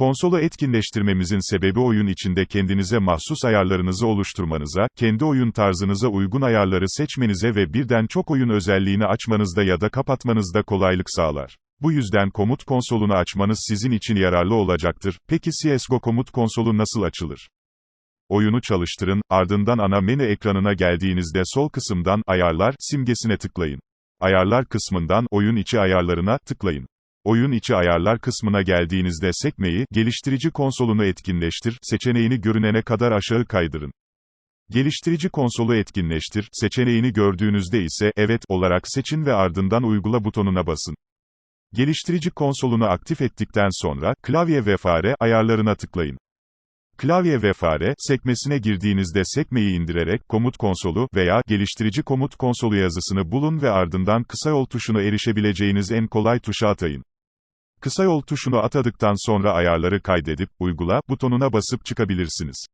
Konsolu etkinleştirmemizin sebebi oyun içinde kendinize mahsus ayarlarınızı oluşturmanıza, kendi oyun tarzınıza uygun ayarları seçmenize ve birden çok oyun özelliğini açmanızda ya da kapatmanızda kolaylık sağlar. Bu yüzden komut konsolunu açmanız sizin için yararlı olacaktır. Peki CSGO komut konsolu nasıl açılır? Oyunu çalıştırın, ardından ana menü ekranına geldiğinizde sol kısımdan Ayarlar simgesine tıklayın. Ayarlar kısmından Oyun içi ayarlarına tıklayın. Oyun içi ayarlar kısmına geldiğinizde sekmeyi, geliştirici konsolunu etkinleştir, seçeneğini görünene kadar aşağı kaydırın. Geliştirici konsolu etkinleştir, seçeneğini gördüğünüzde ise, evet, olarak seçin ve ardından uygula butonuna basın. Geliştirici konsolunu aktif ettikten sonra, klavye ve fare ayarlarına tıklayın. Klavye ve fare, sekmesine girdiğinizde sekmeyi indirerek, komut konsolu veya geliştirici komut konsolu yazısını bulun ve ardından kısa yol tuşuna erişebileceğiniz en kolay tuşa atayın. Kısa yol tuşunu atadıktan sonra ayarları kaydedip, uygula butonuna basıp çıkabilirsiniz.